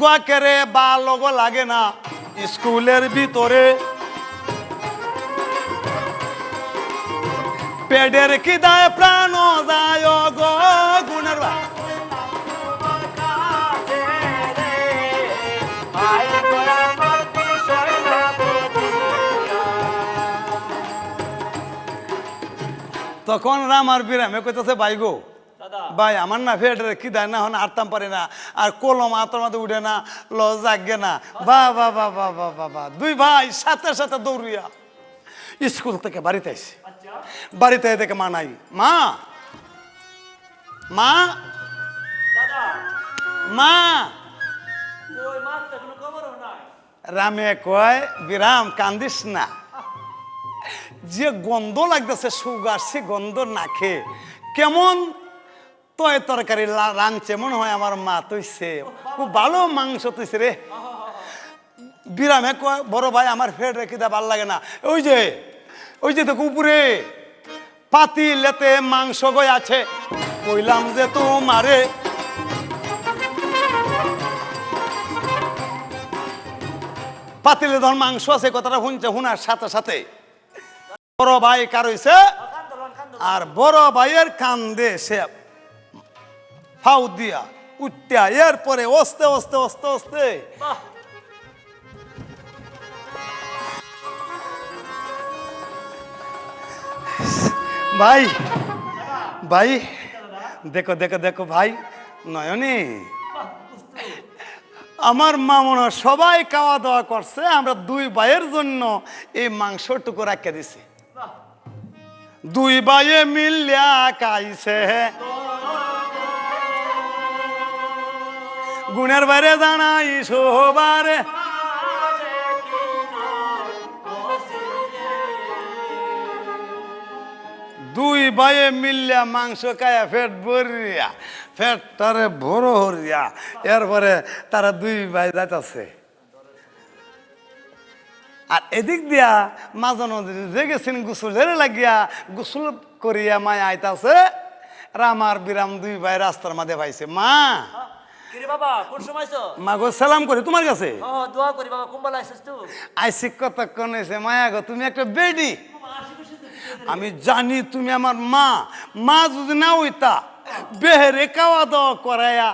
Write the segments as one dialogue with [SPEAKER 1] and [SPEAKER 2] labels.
[SPEAKER 1] গোয়া কেরে বা লগো লাগে না। স্কুলের ভিতরে পেডের কি দায় প্রাণ যায় গো গুণের তখন রাম আর বিরামে কইতেছে, ভাই গো ভাই আমার না ফেডারে কি দেয় না হন আরতাম পারে না আর কলম আতর মাঝে উঠে না লজ জাগে না। বা বা বা বা বা বা বা। দুই ভাই সাথে সাথে দৌড়িয়া স্কুল থেকে বাড়িতে আইসি। বাড়িতে এসে দেখে মা নাই। মা! মা! মা! রামে কয় বিরাম কান্দিস না। যে গন্ধ লাগতেছে সুগার সে গন্ধ না খেয়ে। কেমন? তয় তরকারি রাঁধছে মনে হয় আমার মা তৈছে। খুব ভালো মাংস তুইছে রে। বিরামে কয় বড় ভাই আমার ফেট রেখে দেওয়া ভালো লাগে না। ওই যে ওই যে দেখো উপরে পাতি লেতে মাংস গই আছে। কইলাম যে তোমারে। পাতিলে ধর মাংস আছে কথাটা শুনছে শুনার সাথে সাথে। বড় ভাই কার হইছে? আর বড় ভাইয়ের কান্দে সে। ফাউ দিয়া উঠতিয়া এরপরে অস্তে অস্তে অস্তে অস্তে। ভাই ভাই দেখো দেখো দেখো ভাই নয়নি। আমার মা মনে হয় সবাই খাওয়া দাওয়া করছে আমরা দুই ভাইয়ের জন্য এই মাংস মাংসটুকু রাখে দিছি। দুই ভাইয়ে মিলিয়া খাইছে। গুণের বাইরে জানাই সবারে দুই বাইয়ে মিলিয়া মাংস খায়া ফেট ভরিয়া ফেটটারে বড় হরিয়া এরপরে তারা দুই ভাই যাইতাছে আর এদিক দিয়া মাঝে যে গেছেন গুসুলের লাগিয়া গুসুল করিয়া মায় আইতাছে রামার বিরাম দুই ভাই রাস্তার মাঝে পাইছে মা
[SPEAKER 2] কিরে বাবা কোন সময় আইছো?
[SPEAKER 1] মা গো সালাম করি তোমার কাছে?
[SPEAKER 2] ও দোয়া করি বাবা কুম্বাল আইছিস তুই
[SPEAKER 1] আইসি কতক্ষণ হয়েছে মায়া গো তুমি একটা বেডি। আমি জানি তুমি আমার মা। মা যদি না হইতা বেহেরে খাওয়া দাওয়া করাইয়া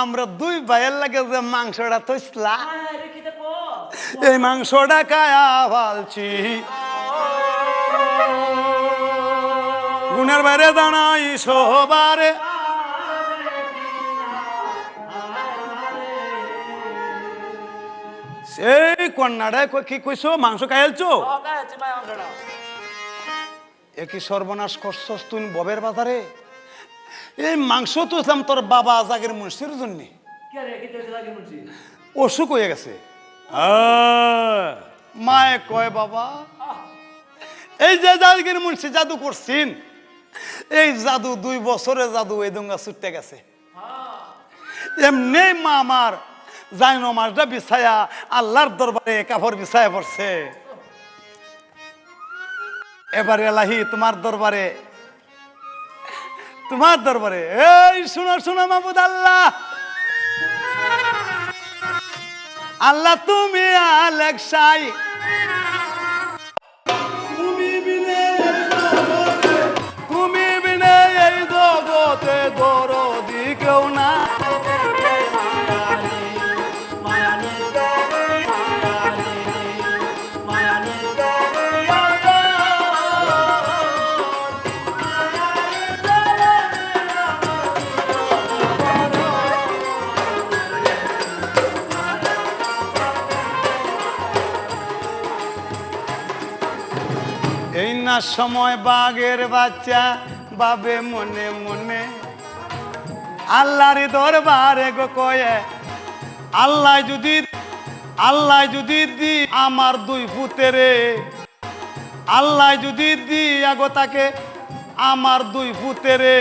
[SPEAKER 1] আমরা দুই ভাইয়ের লাগে যে মাংসটা তৈসলা এই মাংসটা খায়া ফালছি। গুণের বাইরে দাঁড়াই সবারে সেই কন্যাটায় কি কইছো? মাংস খাইলছো এ কি সর্বনাশ করছস তুই ববের বাজারে? এই মাংস তো ইসলাম তোর বাবা জাগের মুন্সির জন্য। অসুখ হয়ে গেছে। মায়ে কয় বাবা এই যে জাগের মুন্সি জাদু করছিন এই জাদু দুই বছরের জাদু এই দঙ্গা ছুটতে গেছে। এমনি মা আমার যাই নমাজটা বিছায়া আল্লাহর দরবারে কাপড় বিছায়া পড়ছে। এবার এলাহি তোমার দরবারে। তোমার দরবারে। এই শোনো শোনো মাহমুদ আল্লাহ। আল্লাহ তুমি আলেকসাই তুমি বিনে এই জগতে, দরদি এই সময় বাঘের বাচ্চা বাবে মনে মনে, আল্লাহর দরবারে গো কয়ে, আল্লাহ যদি আল্লাহ যদি দি আমার দুই পুতেরে, আল্লাহ যদি দি আগো তাকে আমার দুই পুতেরে।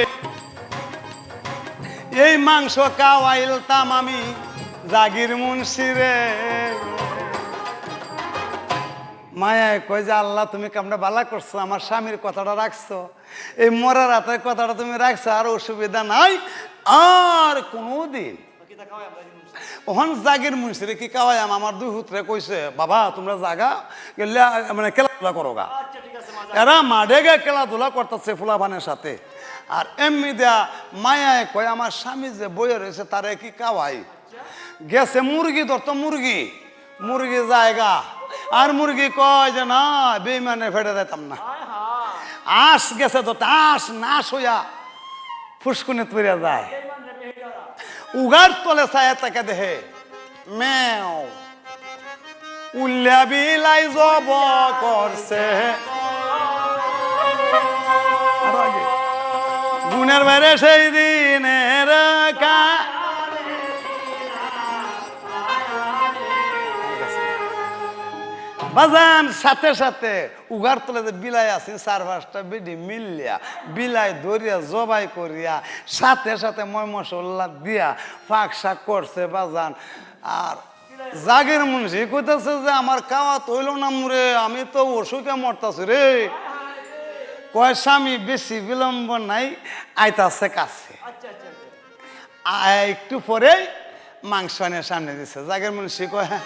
[SPEAKER 1] এই মাংস খাওয়াইলতাম আমি জাগির মুন্সিরে। মায়ায় কয় যে আল্লাহ তুমি কামটা বালা করছ? আমার স্বামীর কথাটা রাখছো। এই মরার রাতের কথাটা তুমি রাখছো আর অসুবিধা নাই। আর কোনো দিন ওহন জাগির মুন্সিরে কি কাওয়াইম আমার দুই হুতরে কইছে বাবা তোমরা জাগা গেলে মানে খেলাধুলা করো গা।
[SPEAKER 2] আচ্ছা
[SPEAKER 1] এরা মাঠে গিয়ে খেলাধুলা করতেছে ফুলাভানের সাথে। আর এমনি দেয়া মায়ায় কয় আমার স্বামী যে বইয়ে রয়েছে তারে কি কাওয়াই? গেছে মুরগি ধরতো মুরগি। মুরগি জায়গা। আর মুরগি কয় যে না বেইমানে ফেটে দিতাম না। আস গেছে তো আস নাশ হইয়া ফুসকুনে তুইরা যায়। উগার তলে ছায়া তাকে দেহে। মেও। উল্লা বিলাই জব করছে। গুণের বাইরে সেই দিনের বাজান সাথে সাথে উগার তলে যে বিলাই আছেন চার পাঁচটা বেডি মিললিয়া বিলাই ধরিয়া জবাই করিয়া সাথে সাথে ময় মশলা দিয়া ফাঁক শাক করছে বাজান। আর জাগের মুন্সি কইতেছে যে আমার খাওয়া তৈল না মুরে আমি তো অসুখে মরতাছি রে। কয় স্বামী বেশি বিলম্ব নাই আইতাছে কাছে।
[SPEAKER 2] আচ্ছা আচ্ছা আচ্ছা।
[SPEAKER 1] আয় একটু পরে মাংস সামনে দিছে। জাগের মুন্সি কয় হ্যাঁ